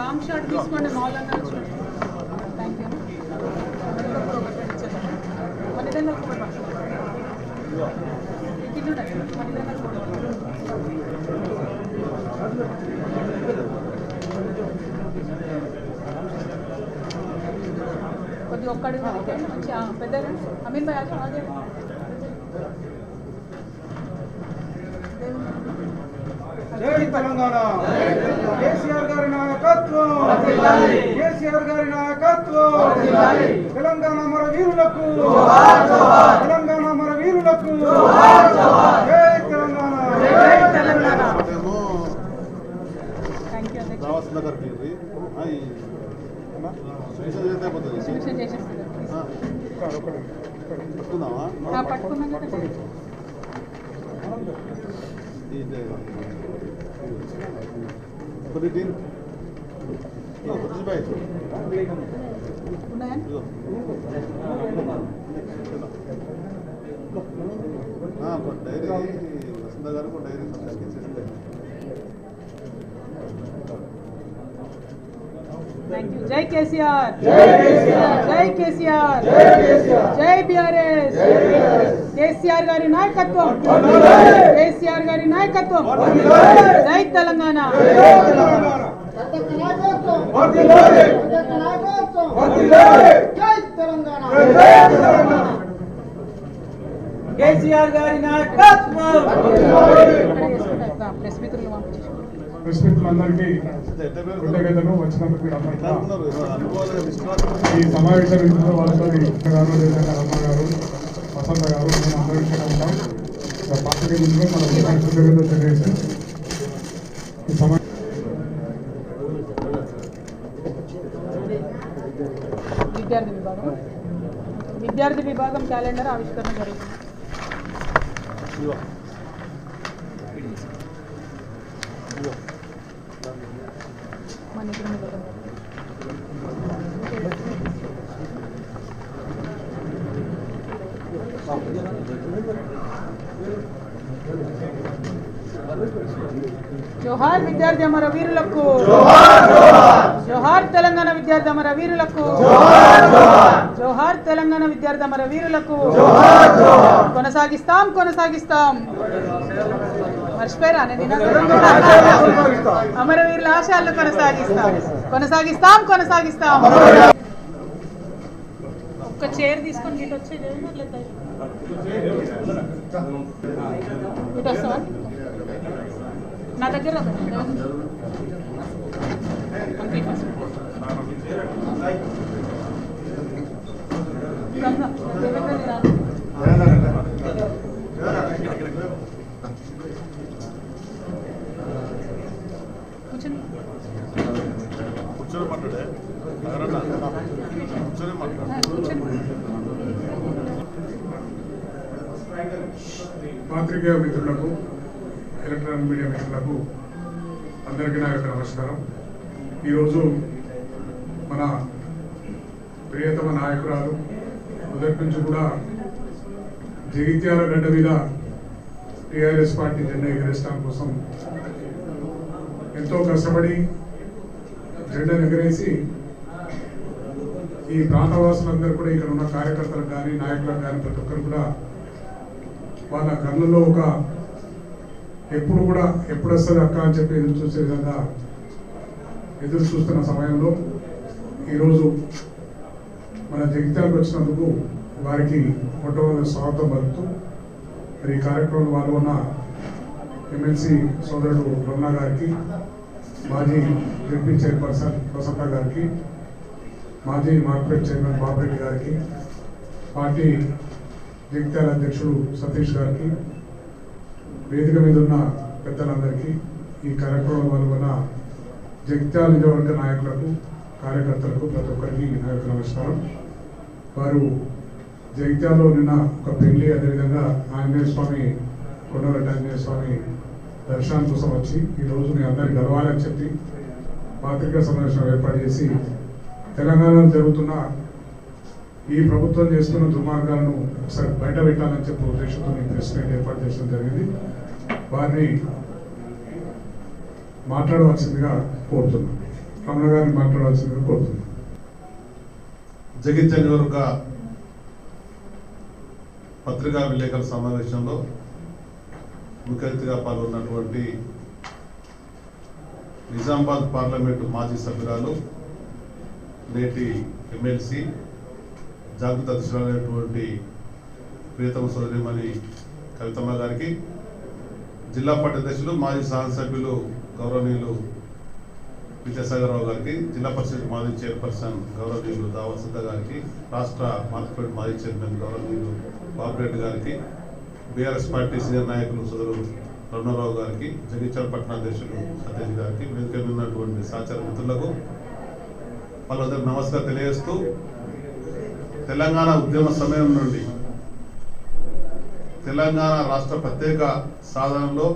Long shot తీసుకోండి మాల్ అన్నారు థ్యాంక్ యూ మన ఇదన్నా ఒకటి కింద కొద్దిగా ఒక్కడి మంచి పెద్ద అమీన్ భాయ్ అదే ఆజో జై తెలంగాణ కేసీఆర్ గారి నాయకత్వం కేసీఆర్ గారి నాయకత్వం తెలంగాణ మన వీరులకు తెలంగాణ మన వీరులకు జై తెలంగాణ ఏమో థ్యాంక్ యూ అధ్యక్ష రావాల్సిన దగ్గరికి ఇర్రి. ఆ, ఈ అమ్మా, సూచన చేస్తే అయిపోతుంది. సూచన చేసేస్తుంది ఆ, పట్టుకుందామా ఆ, పట్టుకున్నాం కదా ఇది కొద్ది టీన్ బాయ్ ఉన్నాయా ఇదిగో. ఆ, ఒక డైరీ వసంత గారు డైరీ ఇచ్చేస్తే థ్యాంక్ యూ జై కేసీఆర్ జై కేసీఆర్ జై బీఆర్ఎస్ కేసీఆర్ గారి నాయకత్వం. కేసీఆర్ గారి నాయకత్వం. జై తెలంగాణ. కేసీఆర్ గారి నాయకత్వం ప్రెస్ మిత్రులందరికీ కృతజ్ఞతలు వచ్చినందుకు ఈ సమావేశ వాళ్ళతో గారు రమ్మ గారు వసంత గారు నేను అందరూ ఇక్కడ ఉంటాం. పార్టీ ముందుగా తెలియజేసి ఈ విద్యార్థి విభాగం విద్యార్థి విభాగం క్యాలెండర్ ఆవిష్కరణ జరుగుతుంది ఇదిగో. ఇదిగో. మన ఇక్కడ విభాగం జోహార్ విద్యార్థి అమర వీరులకు జోహార్ తెలంగాణ విద్యార్థి అమర వీరులకు జోహార్ తెలంగాణ విద్యార్థి అమర వీరులకు కొనసాగిస్తాం కొనసాగిస్తాం. మర్చిపోయారా? నేను అమరవీరుల ఆశయాలను కొనసాగిస్తాం. కొనసాగిస్తాం కొనసాగిస్తాం. ఒక్క చైర్ తీసుకొని ఇటు వచ్చే ఇటు వస్తావా? నా దగ్గర ఫస్ట్. రమ్మ. దేవేంద్ర నీ రా. కూర్చోండి కూర్చొని మాట్లాడే కూర్చొని పాత్రికేయ మిత్రులకు ఎలక్ట్రానిక్ మీడియా మిత్రులకు అందరికీ నా యొక్క నమస్కారం. ఈరోజు మన ప్రియతమ నాయకురాలు మొదటి నుంచి కూడా జగిత్యాల గడ్డ మీద టీఆర్ఎస్ పార్టీ జెండా ఎగరేయడం కోసం ఎంతో కష్టపడి జెండాను ఎగరేసి ఈ ప్రాంతవాసులందరూ కూడా ఇక్కడ ఉన్న కార్యకర్తలకు కానీ నాయకులకు కానీ ప్రతి ఒక్కరు కూడా వాళ్ళ కళ్ళలో ఒక ఎప్పుడు కూడా ఎప్పుడు వస్తుంది అక్క అని చెప్పి ఎదురు చూసే విధంగా ఎదురు చూస్తున్న సమయంలో ఈరోజు మన జగిత్యాలకు వచ్చినందుకు వారికి మొట్టమొదటి స్వాగతం పలుకుతూ మరి ఈ కార్యక్రమంలో పాల్గొన్న ఎమ్మెల్సీ సోదరుడు రమణ గారికి మాజీ ఎంపీ చైర్పర్సన్ వసంత గారికి మాజీ మార్కెట్ చైర్మన్ బాబరెడ్డి గారికి పార్టీ జగిత్యాల అధ్యక్షుడు సతీష్ గారికి వేదిక మీద ఉన్న పెద్దలందరికీ ఈ కార్యక్రమంలో పాల్గొన్న జగిత్యాల నియోజకవర్గ నాయకులకు కార్యకర్తలకు ప్రతి ఒక్కరికి నా యొక్క నమస్కారం. వారు జగిత్యాలలో నిన్న ఒక పెళ్ళి అదేవిధంగా ఆంజనేయ స్వామి కొండగట్ట ఆంజనేయ స్వామి దర్శనం కోసం వచ్చి ఈ రోజు మీ అందరికీ గెలవాలని చెప్పి పాత్రికా సమావేశం ఏర్పాటు చేసి తెలంగాణలో జరుగుతున్న ఈ ప్రభుత్వం చేస్తున్న దుర్మార్గాలను ఒకసారి బయట పెట్టాలని చెప్పి ఉద్దేశంతో ఈ ప్రెస్ మీట్ ఏర్పాటు చేయడం జరిగింది. వారిని మాట్లాడవలసిందిగా కోరుతున్నాను. రమణ గారిని మాట్లాడాల్సిందిగా కోరుతున్నాను. జగిత్యాల నియోజక పత్రికా విలేకరుల సమావేశంలో ముఖ్య అతిథిగా పాల్గొన్నటువంటి నిజామాబాద్ పార్లమెంటు మాజీ సభ్యురాలు నేటి ఎమ్మెల్సీ జాగృత అధ్యక్షురాలైనటువంటి ప్రియతమ సోదరిమణి కవితమ్మ గారికి జిల్లా పట్టదర్శులు మాజీ మాజీ శాసనసభ్యులు గౌరవనీయులు విద్యాసాగరరావు గారికి జిల్లా పరిషత్ మాజీ చైర్పర్సన్ గౌరవనీయులు దావసత గారికి రాష్ట్ర మార్కెట్ మాజీ చైర్మన్ గౌరవనీయులు బాబురెడ్డి గారికి బీఆర్ఎస్ పార్టీ సీనియర్ నాయకులు సోదరులు రమణారావు గారికి జగిత్యాల పట్టణ అధ్యక్షులు సత్యజీ గారికి వేదిక ఉన్నటువంటి సహచార మిత్రులకు వాళ్ళందరూ నమస్కారం తెలియజేస్తూ తెలంగాణ ఉద్యమ సమయం నుండి తెలంగాణ రాష్ట్ర ప్రత్యేక సాధనలో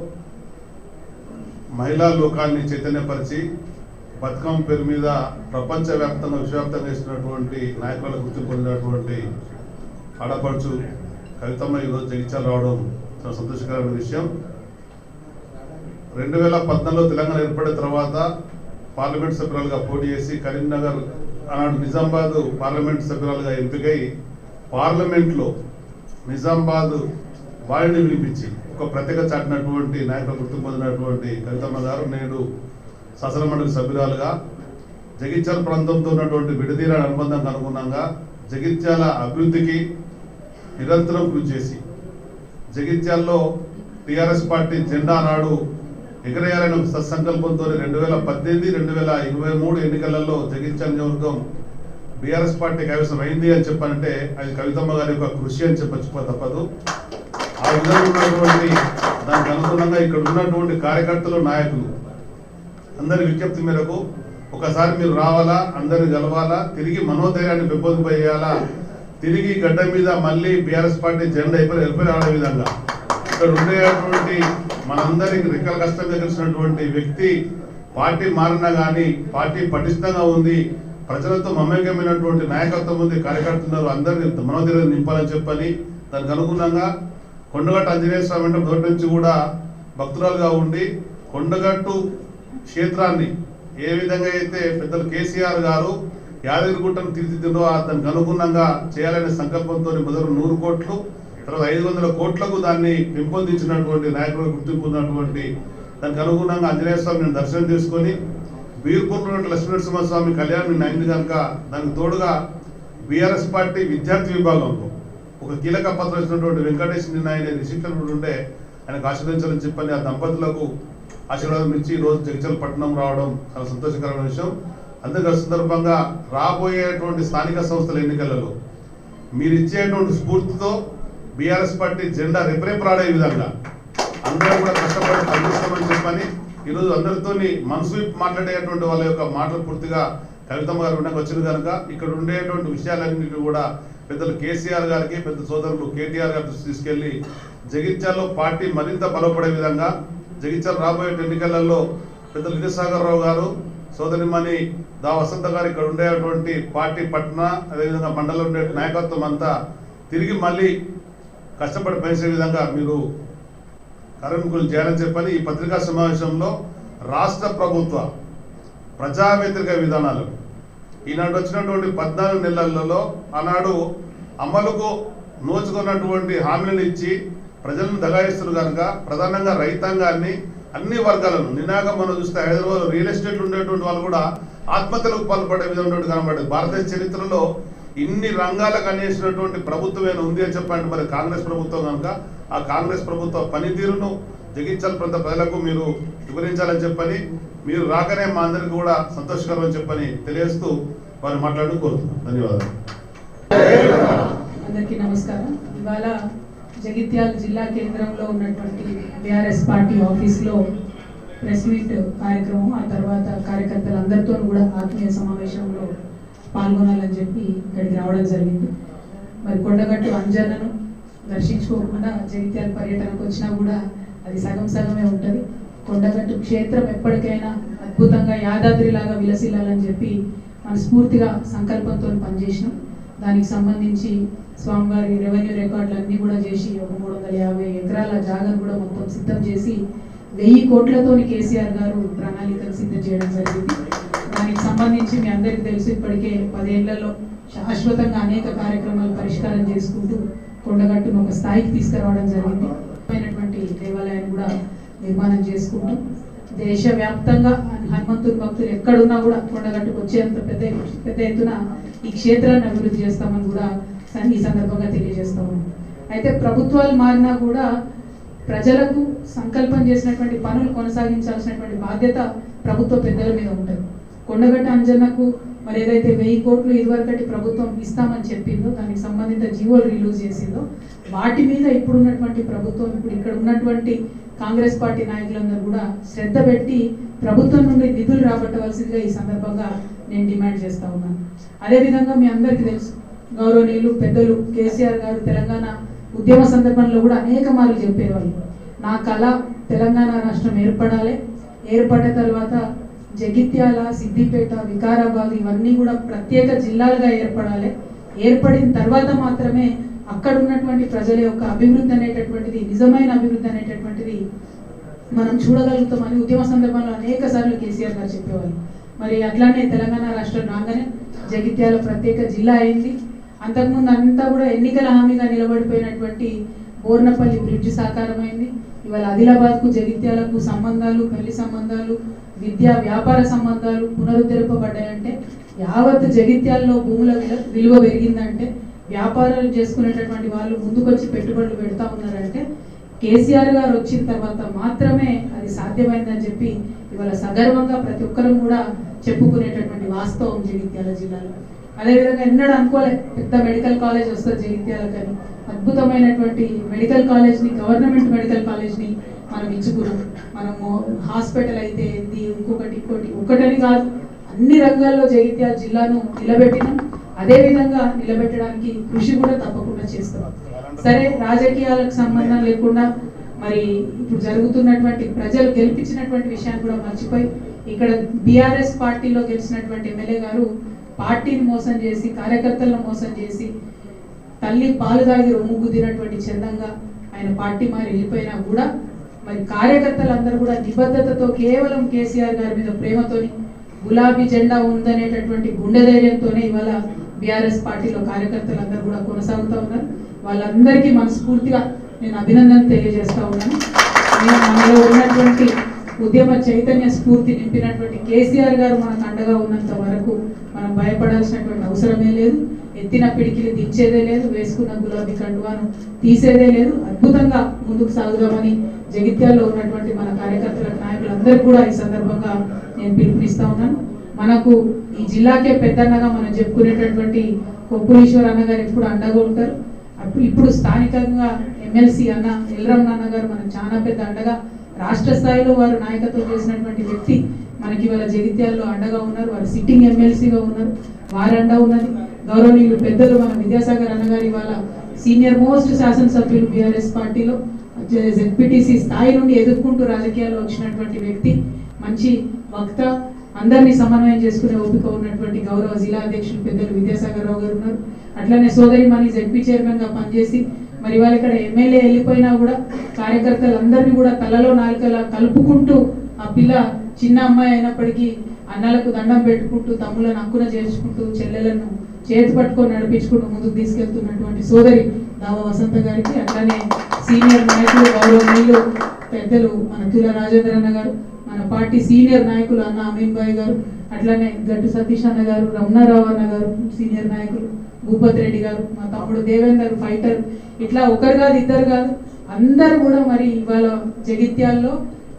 మహిళా లోకాన్ని చైతన్యపరిచి పథకం పేరు మీద ప్రపంచవ్యాప్తంగా విశ్వవ్యాప్తంగా ఇస్తున్నటువంటి నాయకుల గుర్తింపు పొందినటువంటి ఆడపడుచు కవితమ్మ ఈరోజు జగిత్యాలు రావడం చాలా సంతోషకరమైన విషయం. రెండు వేల పద్నాలుగులో తెలంగాణ ఏర్పడిన తర్వాత పార్లమెంట్ సభ్యురాలుగా పోటీ చేసి కరీంనగర్ ఆనాడు నిజామాబాద్ పార్లమెంట్ సభ్యురాలుగా ఎంపికై పార్లమెంట్లో నిజామాబాద్ వారిని వినిపించి ఒక ప్రత్యేక చాటినటువంటి నాయకులు గుర్తు పొందినటువంటి కవితమ్మ గారు. నేడు శాసనమండలి సభ్యురాలుగా జగిత్యాల ప్రాంతంతో ఉన్నటువంటి విడదీరాని అనుబంధానికి అనుగుణంగా జగిత్యాల అభివృద్ధికి నిరంతరం కృషి చేసి జగిత్యాల్లో టిఆర్ఎస్ పార్టీ జెండా నాడు ఎగరేయాలనే సత్సంకల్పంతో రెండు వేల పద్దెనిమిది రెండు వేల ఇరవై మూడు ఎన్నికలలో జగిత్యాల నియోజకవర్గం బీఆర్ఎస్ పార్టీ కైవసం అయింది అని చెప్పాలంటే అది కవితమ్మ గారి యొక్క కృషి అని చెప్పచ్చు తప్పదు. ఆ విధంగా ఉన్నటువంటి దానికి అనుగుణంగా ఇక్కడ ఉన్నటువంటి కార్యకర్తలు నాయకులు అందరి విజ్ఞప్తి మేరకు ఒకసారి మీరు రావాలా అందరిని కలవాలా తిరిగి మనోధైర్యాన్ని పెంపొందిపోయేయాలా తిరిగి గడ్డ మీద మళ్ళీ బీఆర్ఎస్ పార్టీ జెండా అయిపోయి వెళ్ళిపోయి ఆడే విధంగా. ఇక్కడ ఉండేటువంటి మనందరికి రెక్కల కష్టం తెలిసినటువంటి వ్యక్తి పార్టీ మారినా కానీ పార్టీ పటిష్టంగా ఉంది ప్రజలతో మమేకమైనటువంటి నాయకత్వం ఉంది కార్యకర్తలు అందరినీ మనోధైర్యం నింపాలని చెప్పని దానికి అనుగుణంగా కొండగట్టు ఆంజనేయ స్వామి అంటే మొదటి నుంచి కూడా భక్తురాలుగా ఉండి కొండగట్టు క్షేత్రాన్ని ఏ విధంగా అయితే పెద్దలు కేసీఆర్ గారు యాదగిరిగుట్టను తీర్చిదిద్దో దానికి అనుగుణంగా చేయాలనే సంకల్పంతో మొదలు నూరు కోట్లు తర్వాత ఐదు వందల కోట్లకు దాన్ని పెంపొందించినటువంటి నాయకులు గుర్తింపు ఉన్నటువంటి దానికి అనుగుణంగా ఆంజనేయ స్వామిని దర్శనం చేసుకొని బీర్పూర్లో ఉన్న లక్ష్మీనరసింహస్వామి కళ్యాణం నిన్న అయింది కనుక దానికి తోడుగా బీఆర్ఎస్ పార్టీ విద్యార్థి విభాగంలో ఒక కీలక పత్రం ఇచ్చినటువంటి వెంకటేష్ నిన్న ఆయన రిసిప్షన్ కూడా ఆయనకు ఆశీర్వించాలని చెప్పని ఆ దంపతులకు ఆశీర్వాదం ఇచ్చి ఈరోజు రోజు పట్టణం రావడం చాలా సంతోషకరమైన విషయం. అందుకే సందర్భంగా రాబోయేటువంటి స్థానిక సంస్థల ఎన్నికలలో మీరు ఇచ్చేటువంటి స్ఫూర్తితో బీఆర్ఎస్ పార్టీ జెండా రాడే విధంగా అందరూ కూడా కష్టపడి పనిచేస్తామని చెప్పని ఈరోజు అందరితోని మనసు మాట్లాడేటువంటి వాళ్ళ యొక్క మాటలు పూర్తిగా కవితమ్మ గారు ఉండగా వచ్చింది కనుక ఇక్కడ ఉండేటువంటి విషయాలన్నింటినీ కూడా పెద్దలు కేసీఆర్ గారికి పెద్ద సోదరులు కేటీఆర్ గారికి తీసుకెళ్ళి జగిత్యాల్లో పార్టీ మరింత బలపడే విధంగా జగించాలి రాబోయే ఎన్నికలలో పెద్దలు విద్యాసాగర్ రావు గారు సోదరిమణి దా వసంత గారు ఇక్కడ ఉండేటువంటి పార్టీ పట్టణ అదేవిధంగా మండలం ఉండే నాయకత్వం అంతా తిరిగి మళ్ళీ కష్టపడి పనిచేసే విధంగా మీరు కార్మికులు చేయాలని చెప్పని ఈ పత్రికా సమావేశంలో రాష్ట్ర ప్రభుత్వ ప్రజా వ్యతిరేక విధానాలు. ఈనాడు వచ్చినటువంటి పద్నాలుగు నెలలలో ఆనాడు అమలుకు నోచుకున్నటువంటి హామీలను ఇచ్చి ప్రజలను దగాయిస్తున్నారు కనుక ప్రధానంగా రైతాంగాన్ని అన్ని వర్గాలను నినాక మనం చూస్తే హైదరాబాద్ రియల్ ఎస్టేట్ ఉండేటువంటి వాళ్ళు కూడా ఆత్మహత్యలకు పాల్పడే విధంగా కనబడేది. భారతదేశ చరిత్రలో ఇన్ని రంగాలకు అనేసినటువంటి ప్రభుత్వం ఏమైనా ఉంది అని చెప్పండి మరి కాంగ్రెస్ ప్రభుత్వం కనుక ఆ కాంగ్రెస్ ప్రభుత్వ పనితీరును జగించాలి ప్రాంత ప్రజలకు మీరు వివరించాలని చెప్పని మీరు రాకనే మా అందరికి కూడా సంతోషకరం అని చెప్పని తెలియజేస్తూ వారు మాట్లాడుతూ కోరుతున్నాను ధన్యవాదాలు. అందరికీ నమస్కారం. ఇవాళ జగిత్యాల జిల్లా కేంద్రంలో ఉన్నటువంటి బీఆర్ఎస్ పార్టీ ఆఫీస్లో ప్రెస్ మీట్ కార్యక్రమం ఆ తర్వాత కార్యకర్తలందరితో కూడా ఆత్మీయ సమావేశంలో పాల్గొనాలని చెప్పి ఇక్కడికి రావడం జరిగింది. మరి కొండగట్టు అంజనను దర్శించుకోకుండా జగిత్యాల పర్యటనకు వచ్చినా కూడా అది సగం సగమే ఉంటుంది. కొండగట్టు క్షేత్రం ఎప్పటికైనా అద్భుతంగా యాదాద్రిలాగా విలసిల్లాలని చెప్పి మనస్ఫూర్తిగా సంకల్పంతో పనిచేసినాం. దానికి సంబంధించి స్వామివారి రెవెన్యూ రికార్డులు అన్నీ కూడా చేసి ఒక మూడు వందల యాభై ఎకరాల జాగాను కూడా మొత్తం సిద్ధం చేసి వెయ్యి కోట్లతోని కేసీఆర్ గారు ప్రణాళికలు సిద్ధం చేయడం జరిగింది. దానికి సంబంధించి మీ అందరికీ తెలుసు ఇప్పటికే పదేళ్ళలో శాశ్వతంగా అనేక కార్యక్రమాలు పరిష్కారం చేసుకుంటూ కొండగట్టును ఒక స్థాయికి తీసుకురావడం జరిగింది. అయినటువంటి దేవాలయాన్ని కూడా నిర్మాణం చేసుకుంటూ దేశవ్యాప్తంగా హనుమంతుని భక్తులు ఎక్కడున్నా కూడా కొండగట్టుకు వచ్చేంత పెద్ద పెద్ద ఎత్తున ఈ క్షేత్రాన్ని అభివృద్ధి చేస్తామని కూడా ఈ సందర్భంగా తెలియజేస్తా అయితే ప్రభుత్వాలు మారినా కూడా ప్రజలకు సంకల్పం చేసినటువంటి పనులు కొనసాగించాల్సినటువంటి బాధ్యత ప్రభుత్వ పెద్దల మీద ఉంటుంది. కొండగట్ట అంజన్నకు మరి ఏదైతే వెయ్యి కోట్లు ఇదివరకటి ప్రభుత్వం ఇస్తామని చెప్పిందో దానికి సంబంధిత జీవోలు రిలీజ్ చేసిందో వాటి మీద ఇప్పుడున్నటువంటి ప్రభుత్వం ఇప్పుడు ఇక్కడ ఉన్నటువంటి కాంగ్రెస్ పార్టీ నాయకులందరూ కూడా శ్రద్ధ పెట్టి ప్రభుత్వం నుండి నిధులు రాబట్టవలసిందిగా ఈ సందర్భంగా నేను డిమాండ్ చేస్తా ఉన్నాను. అదేవిధంగా మీ అందరికీ తెలుసు గౌరవనీయులు పెద్దలు కేసీఆర్ గారు తెలంగాణ ఉద్యమ సందర్భంలో కూడా అనేక మార్లు చెప్పేవాళ్ళు. నా కళ తెలంగాణ రాష్ట్రం ఏర్పడాలి. ఏర్పడిన తర్వాత జగిత్యాల సిద్దిపేట వికారాబాద్ ఇవన్నీ కూడా ప్రత్యేక జిల్లాలుగా ఏర్పడాలి. ఏర్పడిన తర్వాత మాత్రమే అక్కడ ఉన్నటువంటి ప్రజల యొక్క అభివృద్ధి అనేటటువంటిది నిజమైన అభివృద్ధి అనేటటువంటిది మనం చూడగలుగుతామని ఉద్యమ సందర్భంలో అనేక సార్లు కేసీఆర్ గారు చెప్పేవాళ్ళు. మరి అట్లానే తెలంగాణ రాష్ట్రం రాగానే జగిత్యాల ప్రత్యేక జిల్లా అయింది. అంతకుముందు అంతా కూడా ఎన్నికల హామీగా నిలబడిపోయినటువంటి బోర్నపల్లి బ్రిడ్జ్ సాకారమైంది. ఇవాళ ఆదిలాబాద్కు జగిత్యాలకు సంబంధాలు పెళ్ళి సంబంధాలు విద్యా వ్యాపార సంబంధాలు పునరుద్ధరింపబడ్డాయంటే యావత్ జగిత్యాల్లో భూముల విలువ పెరిగిందంటే వ్యాపారాలు చేసుకునేటటువంటి వాళ్ళు ముందుకొచ్చి పెట్టుబడులు పెడతా ఉన్నారంటే కేసీఆర్ గారు వచ్చిన తర్వాత మాత్రమే అది సాధ్యమైందని చెప్పి ఇవాళ సగర్వంగా ప్రతి ఒక్కరూ కూడా చెప్పుకునేటటువంటి వాస్తవం జగిత్యాల జిల్లాలో. అదేవిధంగా ఎన్నడూ అనుకోలే పెద్ద మెడికల్ కాలేజ్ వస్తుంది జగిత్యాలకని అద్భుతమైనటువంటి మెడికల్ కాలేజ్ని గవర్నమెంట్ మెడికల్ కాలేజ్ని మనం ఇచ్చుకున్నాం. మనము హాస్పిటల్ అయితే ఏంది ఇంకొకటి ఇంకోటి ఒకటని కాదు అన్ని రంగాల్లో జగిత్యాల జిల్లాను నిలబెట్టినాం. అదే విధంగా నిలబెట్టడానికి కృషి కూడా తప్పకుండా చేస్తాం. సరే రాజకీయాలకు సంబంధం లేకుండా మరి ఇప్పుడు జరుగుతున్నటువంటి ప్రజలు గెలిపించినటువంటి విషయాన్ని కూడా మర్చిపోయి ఇక్కడ బీఆర్ఎస్ పార్టీలో గెలిచినటువంటి ఎమ్మెల్యే గారు పార్టీని మోసం చేసి కార్యకర్తలను మోసం చేసి తల్లి పాలు తాగి రొమ్ము గుద్దినటువంటి చందంగా ఆయన పార్టీ మారి వెళ్ళిపోయినా కూడా మరి కార్యకర్తలందరూ కూడా నిబద్ధతతో కేవలం కేసీఆర్ గారి మీద ప్రేమతోని గులాబీ జెండా ఉందనేటటువంటి గుండె ధైర్యంతోనే ఇవాళ బీఆర్ఎస్ పార్టీలో కార్యకర్తలందరూ కూడా కొనసాగుతూ ఉన్నారు. వాళ్ళందరికీ మనస్ఫూర్తిగా నేను అభినందన తెలియజేస్తా ఉన్నాను. నేను మనలో ఉన్నటువంటి ఉద్యమ చైతన్య స్ఫూర్తి నింపినటువంటి కేసీఆర్ గారు మనకు అండగా ఉన్నంత వరకు మనం భయపడాల్సినటువంటి అవసరమే లేదు. ఎత్తిన పిడికిలు దించేదే లేదు. వేసుకున్న గులాబీ కండువాను తీసేదే లేదు. అద్భుతంగా ముందుకు సాగుదామని జగిత్యాల్లో ఉన్నటువంటి మన కార్యకర్తల నాయకులందరూ కూడా ఈ సందర్భంగా నేను పిలుపునిస్తా ఉన్నాను. మనకు ఈ జిల్లాకే పెద్దన్నగా మనం చెప్పుకునేటటువంటి కొప్పులీశ్వర్ అన్న గారు ఎప్పుడు అండగా ఉంటారు. అప్పుడు ఇప్పుడు స్థానికంగా ఎమ్మెల్సీ అన్న ఎల్రమ్ నాన్న గారు మనం చాలా పెద్ద అండగా రాష్ట్ర స్థాయిలో వారు నాయకత్వం చేసినటువంటి వ్యక్తి మనకి ఇవాళ జగిత్యాల్లో అండగా ఉన్నారు. వారు సిట్టింగ్ ఎమ్మెల్సీగా ఉన్నారు. వారు అండ ఉన్నది. గౌరవనీయులు పెద్దలు మన విద్యాసాగర్ అన్నగారు ఇవాళ సీనియర్ మోస్ట్ శాసనసభ్యులు బీఆర్ఎస్ పార్టీలో జెడ్పీటీసీ స్థాయి నుండి ఎదుర్కొంటూ రాజకీయాల్లో వచ్చినటువంటి వ్యక్తి మంచి వక్త అందరినీ సమన్వయం చేసుకునే ఓపిక ఉన్నటువంటి గౌరవ జిల్లా అధ్యక్షులు పెద్దలు విద్యాసాగర్ రావు గారు ఉన్నారు. అట్లనే సోదరి మణి జెడ్పీ చైర్మన్గా పనిచేసి మరి వాళ్ళు ఇక్కడ ఎమ్మెల్యే వెళ్ళిపోయినా కూడా కార్యకర్తలందరినీ కూడా తలలో నాలుకలా కలుపుకుంటూ ఆ పిల్ల చిన్న అమ్మాయి అయినప్పటికీ అన్నలకు దండం పెట్టుకుంటూ తమ్ములను అక్కున చేర్చుకుంటూ చెల్లెలను చేతి పట్టుకొని నడిపించుకుంటూ ముందుకు తీసుకెళ్తున్నటువంటి సోదరి దావ వసంత గారికి అట్లానే సీనియర్ నాయకులు గౌరవనీయులు పెద్దలు మన తుల రాజేంద్ర అన్న గారు మన పార్టీ సీనియర్ నాయకులు అన్న అమీన్ బాయ్ గారు అట్లానే గట్టు సతీష్ అన్న గారు రమణారావు అన్న గారు సీనియర్ నాయకులు భూపత్ రెడ్డి గారు మా తమ్ముడు దేవేందర్ ఫైటర్ ఇట్లా ఒకరు కాదు ఇద్దరు కాదు అందరు కూడా మరి ఇవాళ జగిత్యాల్లో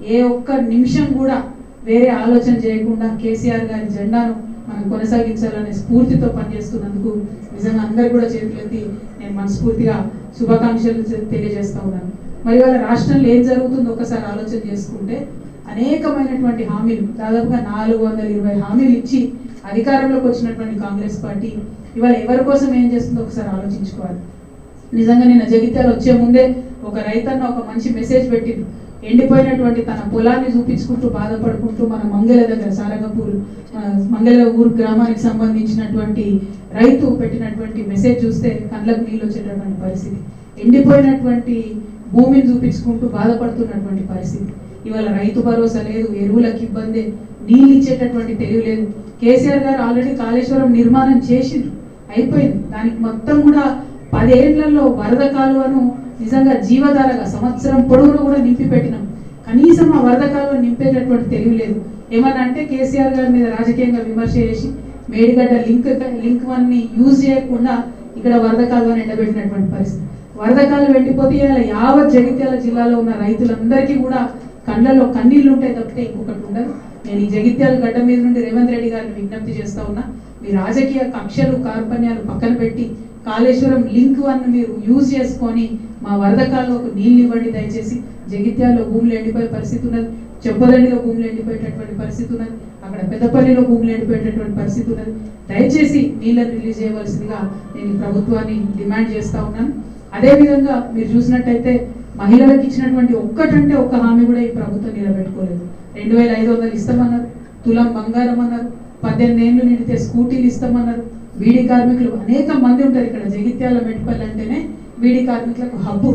ఏ ఒక్క నిమిషం కూడా వేరే ఆలోచన చేయకుండా కేసీఆర్ గారి జెండాను మనం కొనసాగించాలనే స్ఫూర్తితో పనిచేస్తున్నందుకు నిజంగా అందరు కూడా చేతులెత్తి నేను మనస్ఫూర్తిగా శుభాకాంక్షలు తెలియజేస్తా ఉన్నాను. మరి వాళ్ళ రాష్ట్రంలో ఏం జరుగుతుందో ఒకసారి ఆలోచన చేసుకుంటే అనేకమైనటువంటి హామీలు దాదాపుగా నాలుగు వందల ఇరవై హామీలు ఇచ్చి అధికారంలోకి వచ్చినటువంటి కాంగ్రెస్ పార్టీ ఇవాళ ఎవరి కోసం ఏం చేస్తుందో ఒకసారి ఆలోచించుకోవాలి. నిజంగా నిన్న జగిత్యాలు వచ్చే ముందే ఒక రైతన్న ఒక మంచి మెసేజ్ పెట్టిండు. ఎండిపోయినటువంటి తన పొలాన్ని చూపించుకుంటూ బాధపడుకుంటూ మన మంగళ దగ్గర సారగపూర్ మంగళ ఊరు గ్రామానికి సంబంధించినటువంటి రైతు పెట్టినటువంటి మెసేజ్ చూస్తే కళ్ళకు నీళ్ళు వచ్చేటటువంటి పరిస్థితి. ఎండిపోయినటువంటి భూమిని చూపించుకుంటూ బాధపడుతున్నటువంటి పరిస్థితి. ఇవాళ రైతు భరోసా లేదు ఎరువులకు ఇబ్బంది నీళ్ళు ఇచ్చేటటువంటి తెలివి లేదు. కేసీఆర్ గారు ఆల్రెడీ కాళేశ్వరం నిర్మాణం చేసిండ్రు. అయిపోయింది. దానికి మొత్తం కూడా పదేళ్ళలో వరద కాలువను నిజంగా జీవధారగా సంవత్సరం పొడవును కూడా నింపి పెట్టినాం కనీసం ఆ వరద కాలువను నింపేటటువంటి తెలివి లేదు. ఏమన్నా అంటే కేసీఆర్ గారి మీద రాజకీయంగా విమర్శ చేసి మేడిగడ్డ లింక్ లింక్ వన్ని యూజ్ చేయకుండా ఇక్కడ వరద కాలువను ఎండబెట్టినటువంటి పరిస్థితి. వరద కాలువ ఎండిపోతే ఇలా యావత్ జగిత్యాల జిల్లాలో ఉన్న రైతులందరికీ కూడా కళ్ళల్లో కన్నీళ్ళు ఉంటాయి తప్పితే ఇంకొకటి ఉండదు. నేను ఈ జగిత్యాల గడ్డ మీద నుండి రేవంత్ రెడ్డి గారిని విజ్ఞప్తి చేస్తా ఉన్నా. మీ రాజకీయ కక్షలు కార్పణ్యాలు పక్కన పెట్టి కాళేశ్వరం లింక్ వన్ మీరు యూజ్ చేసుకొని మా వరద కాలువకు నీళ్ళు ఇవ్వండి దయచేసి. జగిత్యాలలో భూములు ఎండిపోయే పరిస్థితి ఉన్నది. చెప్పదండిలో భూములు ఎండిపోయేటటువంటి పరిస్థితి ఉన్నది. అక్కడ పెద్దపల్లిలో భూములు ఎండిపోయేటటువంటి పరిస్థితి ఉన్నది. దయచేసి నీళ్ళని రిలీజ్ చేయవలసిందిగా నేను ప్రభుత్వాన్ని డిమాండ్ చేస్తా ఉన్నాను. అదేవిధంగా మీరు చూసినట్టయితే మహిళలకు ఇచ్చినటువంటి ఒక్కటంటే ఒక్క హామీ కూడా ఈ ప్రభుత్వం నిలబెట్టుకోలేదు. రెండు వేల ఐదు వందలు ఇస్తామన్నారు. తులం బంగారం అన్నారు. పద్దెనిమిది ఏళ్ళు నిండితే స్కూటీలు ఇస్తామన్నారు బీడీ కార్మికులు అనేక మంది ఉంటారు ఇక్కడ. జగిత్యాల మెట్పల్లి అంటేనే బీడీ కార్మికులకు హబ్బు.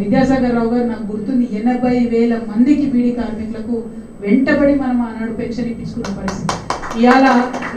విద్యాసాగర్ రావు గారు నాకు గుర్తుంది ఎనభై వేల మందికి బీడీ కార్మికులకు వెంటబడి మనం ఆనాడు పెన్షన్ ఇప్పించుకున్న పరిస్థితి. ఇవాళ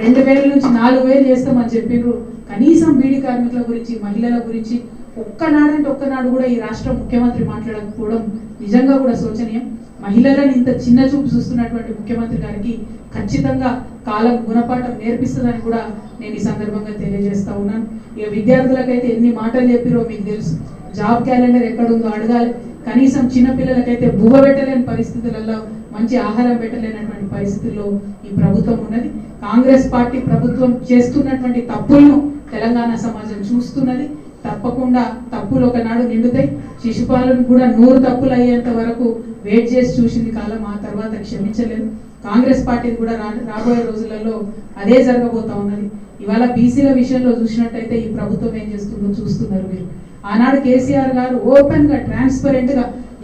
రెండు వేల నుంచి నాలుగు వేలు చేస్తామని చెప్పిండ్రు కనీసం బీడీ కార్మికుల గురించి మహిళల గురించి ఒక్కనాడంటే ఒక్కనాడు కూడా ఈ రాష్ట్ర ముఖ్యమంత్రి మాట్లాడకపోవడం నిజంగా కూడా శోచనీయం. మహిళలను ఇంత చిన్న చూపు చూస్తున్నటువంటి ముఖ్యమంత్రి గారికి ఖచ్చితంగా కాలం గుణపాఠం నేర్పిస్తుందని కూడా నేను ఈ సందర్భంగా తెలియజేస్తా ఉన్నాను. ఇక విద్యార్థులకైతే ఎన్ని మాటలు చెప్పిరో మీకు తెలుసు. జాబ్ క్యాలెండర్ ఎక్కడుందో అడగాలి. కనీసం చిన్న పిల్లలకైతే బువ్వ పెట్టలేని పరిస్థితులలో మంచి ఆహారం పెట్టలేనటువంటి పరిస్థితుల్లో ఈ ప్రభుత్వం ఉన్నది. కాంగ్రెస్ పార్టీ ప్రభుత్వం చేస్తున్నటువంటి తప్పులను తెలంగాణ సమాజం చూస్తున్నది. తప్పకుండా తప్పులు ఒకనాడు నిండుతాయి. శిశుపాలను కూడా నూరు తప్పులు అయ్యేంత వరకు వెయిట్ చేసి చూసింది కాలం ఆ తర్వాత క్షమించలేదు. కాంగ్రెస్ పార్టీ కూడా రా రాబోయే రోజులలో అదే జరగబోతా ఉన్నది. ఇవాళ బీసీల విషయంలో చూసినట్టయితే ఈ ప్రభుత్వం ఏం చేస్తుందో చూస్తున్నారు మీరు. ఆనాడు కేసీఆర్ గారు ఓపెన్గా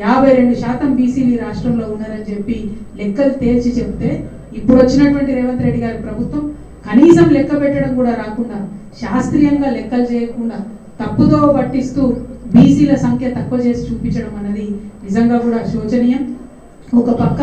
యాభై రెండు శాతం బీసీలు ఈ రాష్ట్రంలో ఉన్నారని చెప్పి లెక్కలు తేల్చి చెప్తే ఇప్పుడు వచ్చినటువంటి రేవంత్ రెడ్డి గారి ప్రభుత్వం కనీసం లెక్క పెట్టడం కూడా రాకుండా శాస్త్రీయంగా లెక్కలు చేయకుండా తప్పుదో పట్టిస్తూ బీసీల సంఖ్య తక్కువ చేసి చూపించడం అన్నది నిజంగా కూడా శోచనీయం. ఒక పక్క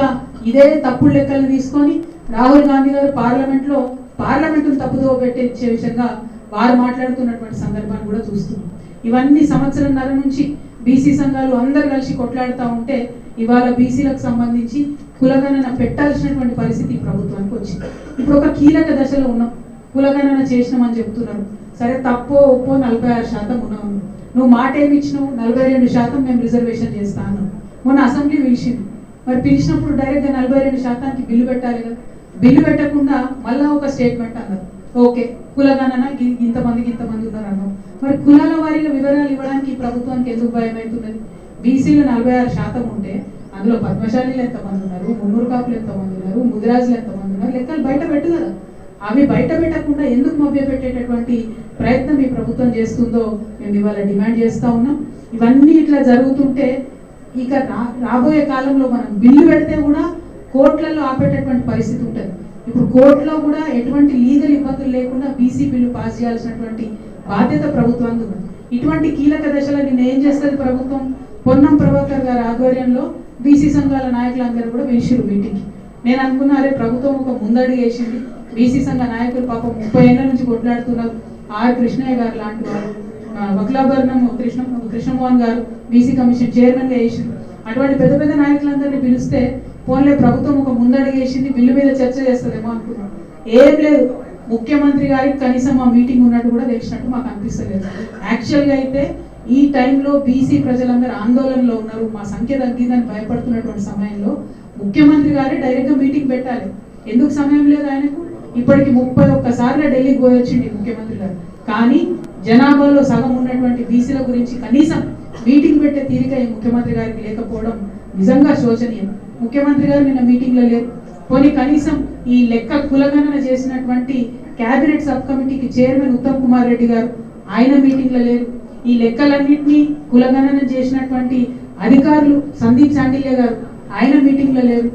ఇదే తప్పుడు లెక్కలు తీసుకొని రాహుల్ గాంధీ గారు పార్లమెంట్లో పార్లమెంట్ తప్పుదో పెట్టే విషయంగా వారు మాట్లాడుతున్నటువంటి సందర్భాన్ని కూడా చూస్తున్నాం. ఇవన్నీ సంవత్సరంన్నర నుంచి బీసీ సంఘాలు అందరు కలిసి కొట్లాడుతూ ఉంటే ఇవాళ బీసీలకు సంబంధించి కులగణన పెట్టాల్సినటువంటి పరిస్థితి ప్రభుత్వానికి వచ్చింది. ఇప్పుడు ఒక కీలక దశలో ఉన్నాం. కులగణన చేసినామని చెప్తున్నారు. సరే తప్పో ఒప్పో నలభై ఆరు శాతం ఉన్నావు నువ్వు మాట ఏమి ఇచ్చినావు నలభై రెండు శాతం మేము రిజర్వేషన్ చేస్తాను. మొన్న అసెంబ్లీ పిలిచింది. మరి పిలిచినప్పుడు డైరెక్ట్గా నలభై రెండు శాతానికి బిల్లు పెట్టాలి కదా. బిల్లు పెట్టకుండా మళ్ళా ఒక స్టేట్మెంట్ అన్నారు. ఓకే కులగణన ఇంతమందికి ఇంతమంది ఉన్నారు అన్నాం మరి కులాల వారిగా వివరాలు ఇవ్వడానికి ప్రభుత్వానికి ఎందుకు భయం అవుతున్నది బీసీలు నలభై ఆరు శాతం ఉంటే అందులో పద్మశాలీలు ఎంతమంది ఉన్నారు? మున్నూరు కాపులు ఎంతమంది ఉన్నారు? ముదిరాజులు ఎంతమంది ఉన్నారు? లెక్కలు బయట పెట్టు కదా. అవి బయట పెట్టకుండా ఎందుకు మభ్య పెట్టేటటువంటి ప్రయత్నం ఈ ప్రభుత్వం చేస్తుందో మేము ఇవాళ డిమాండ్ చేస్తూ ఉన్నాం. ఇవన్నీ ఇట్లా జరుగుతుంటే ఇక రా- రాబోయే కాలంలో మనం బిల్లు పెడితే కూడా కోర్టులలో ఆపేటటువంటి పరిస్థితి ఉంటుంది. ఇప్పుడు కోర్టులో కూడా ఎటువంటి లీగల్ ఇబ్బందులు లేకుండా బీసీ బిల్లు పాస్ చేయాల్సినటువంటి బాధ్యత ప్రభుత్వం ఇటువంటి కీలక దశలో నిన్న ఏం చేస్తుంది ప్రభుత్వం? పొన్నం ప్రభాకర్ గారి ఆధ్వర్యంలో బీసీ సంఘాల నాయకులందరూ కూడా వేసిరు మీటింగ్కి. నేను అనుకున్నా అరే ప్రభుత్వం ఒక ముందడుగు వేసింది. బీసీ సంఘ నాయకులు పాపం ముప్పై ఏళ్ళ నుంచి కొట్లాడుతున్నారు ఆర్ కృష్ణయ్య గారు లాంటి వారు వక్లాభరణం కృష్ణ కృష్ణమోహన్ గారు బీసీ కమిషన్ చైర్మన్గా వేసింది అటువంటి పెద్ద పెద్ద నాయకులందరినీ పిలిస్తే పోన్లే ప్రభుత్వం ఒక ముందడుగేసింది బిల్లు మీద చర్చ చేస్తుందేమో అనుకున్నాం. ఏం లేదు. ముఖ్యమంత్రి గారికి కనీసం ఆ మీటింగ్ ఉన్నట్టు కూడా తెలిసినట్టు మాకు అనిపిస్తలేదు. యాక్చువల్గా అయితే ఈ టైంలో బీసీ ప్రజలందరూ ఆందోళనలో ఉన్నారు. మా సంఖ్య తగ్గిందని భయపడుతున్నటువంటి సమయంలో ముఖ్యమంత్రి గారే డైరెక్ట్గా మీటింగ్ పెట్టాలి. ఎందుకు సమయం లేదు ఆయనకు? ఇప్పటికి ముప్పై ఒక్కసార్లు ఢిల్లీకి పోయి వచ్చింది ముఖ్యమంత్రి గారు. కానీ జనాభాలో సగం ఉన్నటువంటి బీసీల గురించి కనీసం మీటింగ్ పెట్టే తీరిక ఈ ముఖ్యమంత్రి గారికి లేకపోవడం నిజంగా శోచనీయం. ముఖ్యమంత్రి గారు నిన్న మీటింగ్లో లేరు. పోనీ కనీసం ఈ లెక్క కులగణన చేసినటువంటి కేబినెట్ సబ్ కమిటీకి చైర్మన్ ఉత్తమ్ కుమార్ రెడ్డి గారు ఆయన మీటింగ్లో లేరు. ఈ లెక్కలన్నింటినీ కులగణన చేసినటువంటి అధికారులు సందీప్ సాండిల్య గారు ఆయన మీటింగ్లో లేరు.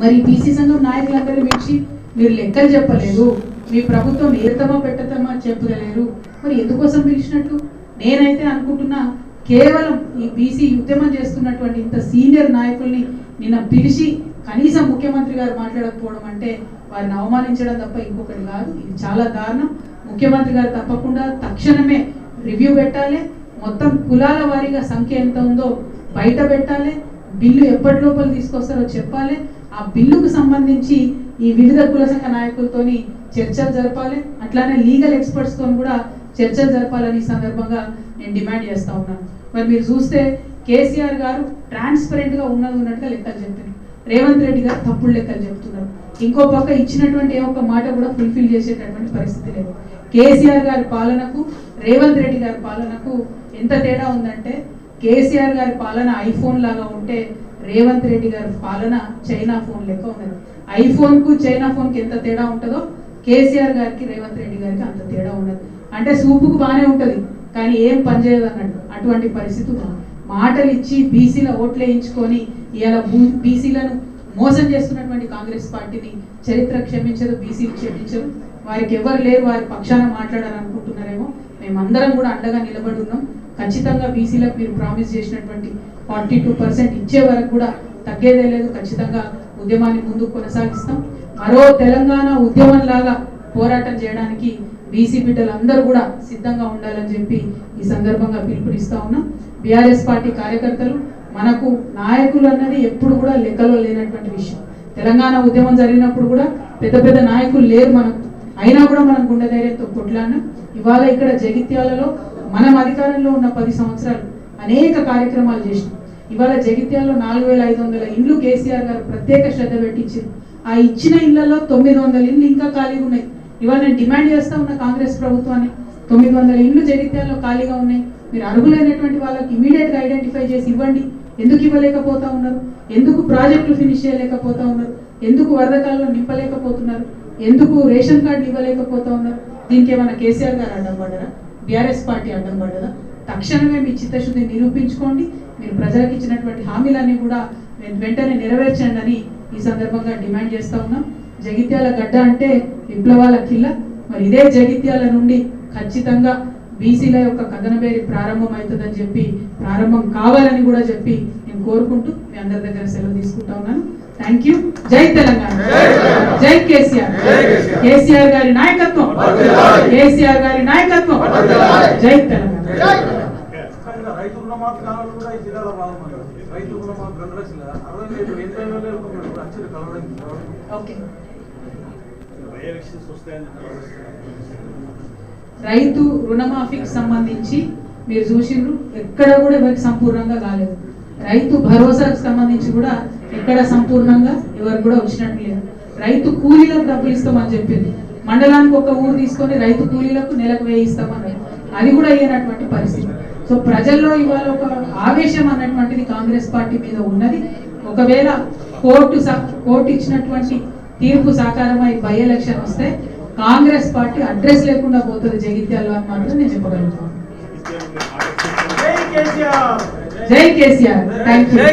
మరి బీసీ సంఘం నాయకులందరూ పిలిచి మీరు లెక్కలు చెప్పలేదు. మీ ప్రభుత్వం ఏతమా పెట్టతమా చెప్పలేరు. మరి ఎందుకోసం పిలిచినట్టు? నేనైతే అనుకుంటున్నా కేవలం ఈ బీసీ ఉద్యమం చేస్తున్నటువంటి ఇంత సీనియర్ నాయకుల్ని నిన్న పిలిచి కనీసం ముఖ్యమంత్రి గారు మాట్లాడకపోవడం అంటే వారిని అవమానించడం తప్ప ఇంకొకటి కాదు. ఇది చాలా దారుణం. ముఖ్యమంత్రి గారు తప్పకుండా తక్షణమే రివ్యూ పెట్టాలి. మొత్తం కులాల వారీగా సంఖ్య ఎంత ఉందో బయట పెట్టాలి. బిల్లు ఎప్పటి లోపల తీసుకొస్తారో చెప్పాలి. ఆ బిల్లుకు సంబంధించి ఈ వివిధ కుల సంఘ నాయకులతోని చర్చలు జరపాలి. అట్లానే లీగల్ ఎక్స్పర్ట్స్తో కూడా చర్చలు జరపాలని సందర్భంగా నేను డిమాండ్ చేస్తా ఉన్నాను. మరి మీరు చూస్తే కేసీఆర్ గారు ట్రాన్స్పరెంట్గా ఉన్నది ఉన్నట్టుగా లెక్కలు చెప్పారు రేవంత్ రెడ్డి గారు తప్పుడు లెక్కలు చెప్తున్నారు. ఇంకో పక్క ఇచ్చినటువంటి ఏ ఒక్క మాట కూడా ఫుల్ఫిల్ చేసేటటువంటి పరిస్థితి లేదు. కేసీఆర్ గారి పాలనకు రేవంత్ రెడ్డి గారి పాలనకు ఎంత తేడా ఉందంటే కేసీఆర్ గారి పాలన ఐఫోన్ లాగా ఉంటే రేవంత్ రెడ్డి గారి పాలన చైనా ఫోన్ లెక్క ఉన్నది. ఐఫోన్కు చైనా ఫోన్కి ఎంత తేడా ఉంటుందో కేసీఆర్ గారికి రేవంత్ రెడ్డి గారికి అంత తేడా ఉన్నది అంటే సూపుకు బాగానే ఉంటది కానీ ఏం పనిచేయదు అన్నట్టు. అటువంటి పరిస్థితి మాటలు ఇచ్చి బీసీల ఓట్లు వేయించుకొని ఇలా బీసీలను మోసం చేస్తున్నటువంటి కాంగ్రెస్ పార్టీని చరిత్ర క్షమించదు బీసీలు క్షమించరు. వారికి ఎవరు లేరు వారి పక్షాన మాట్లాడాలనుకుంటున్నారేమో మేమందరం కూడా అండగా నిలబడి ఉన్నాం. ఖచ్చితంగా బీసీలకు మీరు ప్రామిస్ చేసినటువంటి ఫార్టీ టూ పర్సెంట్ ఇచ్చే వరకు కూడా తగ్గేదే లేదు. ఖచ్చితంగా ఉద్యమాన్ని ముందుకు కొనసాగిస్తాం. మరో తెలంగాణ ఉద్యమం లాగా పోరాటం చేయడానికి బీసీ బిడ్డలందరూ కూడా సిద్ధంగా ఉండాలని చెప్పి ఈ సందర్భంగా పిలుపునిస్తా ఉన్నాం. బీఆర్ఎస్ పార్టీ కార్యకర్తలు మనకు నాయకులు అన్నది ఎప్పుడు కూడా లెక్కలో లేనటువంటి విషయం. తెలంగాణ ఉద్యమం జరిగినప్పుడు కూడా పెద్ద పెద్ద నాయకులు లేరు మనకు. అయినా కూడా మనం గుండె ధైర్యంతో కొట్లాడినాం. ఇవాళ ఇక్కడ జగిత్యాలలో మనం అధికారంలో ఉన్న పది సంవత్సరాలు అనేక కార్యక్రమాలు చేసినాం. ఇవాళ జగిత్యాలలో నాలుగు వేల ఐదు వందల ఇండ్లు కేసీఆర్ గారు ప్రత్యేక శ్రద్ధ పెట్టించింది. ఆ ఇచ్చిన ఇళ్ళలో తొమ్మిది వందల ఇండ్లు ఇంకా ఖాళీగా ఉన్నాయి. ఇవాళ నేను డిమాండ్ చేస్తా ఉన్న కాంగ్రెస్ ప్రభుత్వాన్ని. తొమ్మిది వందల ఇండ్లు జగిత్యాలలో ఖాళీగా ఉన్నాయి. మీరు అర్హులైనటువంటి వాళ్ళకి ఇమీడియట్గా ఐడెంటిఫై చేసి ఇవ్వండి. ఎందుకు ఇవ్వలేకపోతా ఉన్నారు? ఎందుకు ప్రాజెక్టులు ఫినిష్ చేయలేకపోతా ఉన్నారు? ఎందుకు వరదకాలంలో నింపలేకపోతున్నారు? ఎందుకు రేషన్ కార్డులు ఇవ్వలేకపోతా ఉన్నారు? దీనికి ఏమైనా కేసీఆర్ గారు అడ్డం పడ్డారా? బీఆర్ఎస్ పార్టీ అడ్డం పడ్డదా? తక్షణమే మీ చిత్తశుద్ధి నిరూపించుకోండి. మీరు ప్రజలకు ఇచ్చినటువంటి హామీలన్నీ కూడా వెం- వెంటనే నెరవేర్చండి అని ఈ సందర్భంగా డిమాండ్ చేస్తా ఉన్నాం. జగిత్యాల గడ్డ అంటే విప్లవాల కిల్ల. మరి ఇదే జగిత్యాల నుండి ఖచ్చితంగా బీసీల యొక్క కథనబేరి ప్రారంభం అవుతుందని చెప్పి ప్రారంభం కావాలని కూడా చెప్పి నేను కోరుకుంటూ మీ అందరి దగ్గర సెలవు తీసుకుంటా ఉన్నాను. థ్యాంక్ యూ జై తెలంగాణ. జై కేసీఆర్. కేసీఆర్ గారి నాయకత్వం. కేసీఆర్ గారి నాయకత్వం. జై తెలంగాణ. రుణమాఫీ కూడా ఈ జిల్లాలో రైతు రుణమాఫీ రెండు లక్షల అరవై వేలు ఎనభై వేలు ఒక అచ్చులు కలవడానికి. ఓకే. రైతు రుణమాఫీకి సంబంధించి మీరు చూసిండ్రు ఎక్కడ కూడా ఎవరికి సంపూర్ణంగా కాలేదు. రైతు భరోసాకు సంబంధించి కూడా ఎక్కడ సంపూర్ణంగా ఎవరికి కూడా వచ్చినట్టు లేదు. రైతు కూలీలకు డబ్బులు ఇస్తామని చెప్పింది. మండలానికి ఒక ఊరు తీసుకొని రైతు కూలీలకు నెలకు వేయి ఇస్తామన్నారు. అది కూడా అయ్యేనటువంటి పరిస్థితి. సో ప్రజల్లో ఇవాళ ఒక ఆవేశం అన్నటువంటిది కాంగ్రెస్ పార్టీ మీద ఉన్నది. ఒకవేళ కోర్టు కోర్టు ఇచ్చినటువంటి తీర్పు సాకారమై బై ఎలక్షన్ వస్తే కాంగ్రెస్ పార్టీ అడ్రస్ లేకుండా పోతుంది. జగిత్యాల అని మాత్రం నేను చెప్పగలుగుతాను. జై కేసీఆర్. జై కేసీఆర్. Thank you